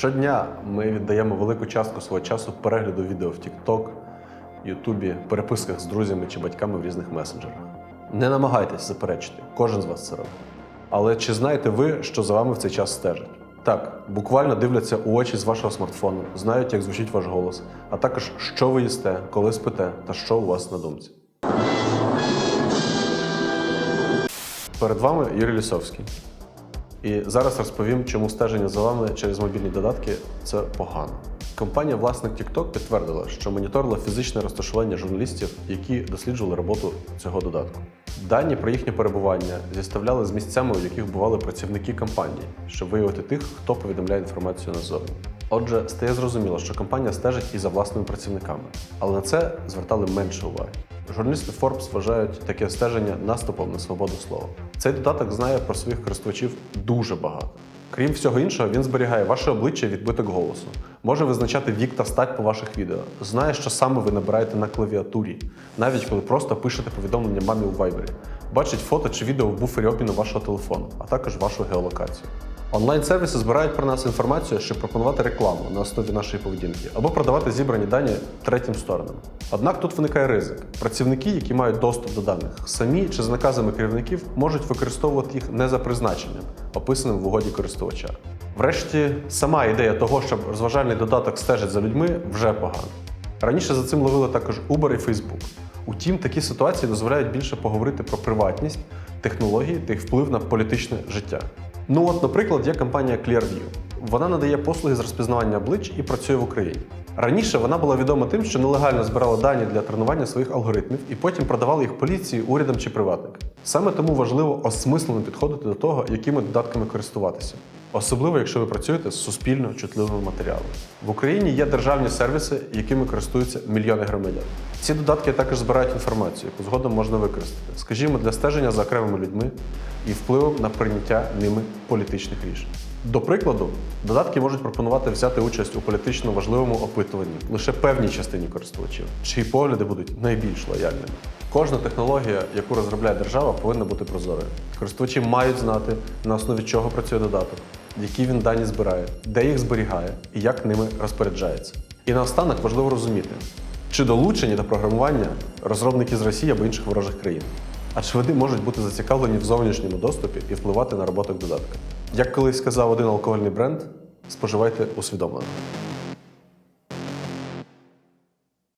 Щодня ми віддаємо велику частку свого часу перегляду відео в TikTok, Ютубі, переписках з друзями чи батьками в різних месенджерах. Не намагайтесь заперечити, кожен з вас це робить. Але чи знаєте ви, що за вами в цей час стежать? Так, буквально дивляться у очі з вашого смартфону, знають, як звучить ваш голос, а також що ви їсте, коли спите та що у вас на думці. Перед вами Юрій Лісовський. І зараз розповім, чому стеження за вами через мобільні додатки це погано. Компанія власник TikTok підтвердила, що моніторила фізичне розташування журналістів, які досліджували роботу цього додатку. Дані про їхнє перебування зіставляли з місцями, у яких бували працівники компанії, щоб виявити тих, хто повідомляє інформацію назовні. Отже, стає зрозуміло, що компанія стежить і за власними працівниками, але на це звертали менше уваги. Журналісти Forbes вважають таке стеження наступом на свободу слова. Цей додаток знає про своїх користувачів дуже багато. Крім всього іншого, він зберігає ваше обличчя і відбиток голосу, може визначати вік та стать по ваших відео, знає, що саме ви набираєте на клавіатурі, навіть коли просто пишете повідомлення мамі у вайбері, бачить фото чи відео в буфері обміну вашого телефону, а також вашу геолокацію. Онлайн-сервіси збирають про нас інформацію, щоб пропонувати рекламу на основі нашої поведінки або продавати зібрані дані третім сторонам. Однак тут виникає ризик. Працівники, які мають доступ до даних, самі чи з наказами керівників можуть використовувати їх не за призначенням, описаним в угоді користувача. Врешті, сама ідея того, щоб розважальний додаток стежить за людьми, вже погана. Раніше за цим ловили також Uber і Facebook. Утім, такі ситуації дозволяють більше поговорити про приватність, технології та їх вплив на політичне життя. Ну от, наприклад, є компанія Clearview. Вона надає послуги з розпізнавання облич і працює в Україні. Раніше вона була відома тим, що нелегально збирала дані для тренування своїх алгоритмів і потім продавала їх поліції, урядам чи приватникам. Саме тому важливо осмислено підходити до того, якими додатками користуватися. Особливо, якщо ви працюєте з суспільно чутливими матеріалами. В Україні є державні сервіси, якими користуються мільйони громадян. Ці додатки також збирають інформацію, яку згодом можна використати, скажімо, для стеження за окремими людьми і впливом на прийняття ними політичних рішень. До прикладу, додатки можуть пропонувати взяти участь у політично важливому опитуванні лише певній частині користувачів, чиї погляди будуть найбільш лояльними. Кожна технологія, яку розробляє держава, повинна бути прозорою. Користувачі мають знати, на основі чого працює додаток, які він дані збирає, де їх зберігає і як ними розпоряджається. І наостанок важливо розуміти, чи долучені до програмування розробники з Росії або інших ворожих країн. Адже вони можуть бути зацікавлені в зовнішньому доступі і впливати на роботу додатка. Як колись сказав один алкогольний бренд, споживайте усвідомлено.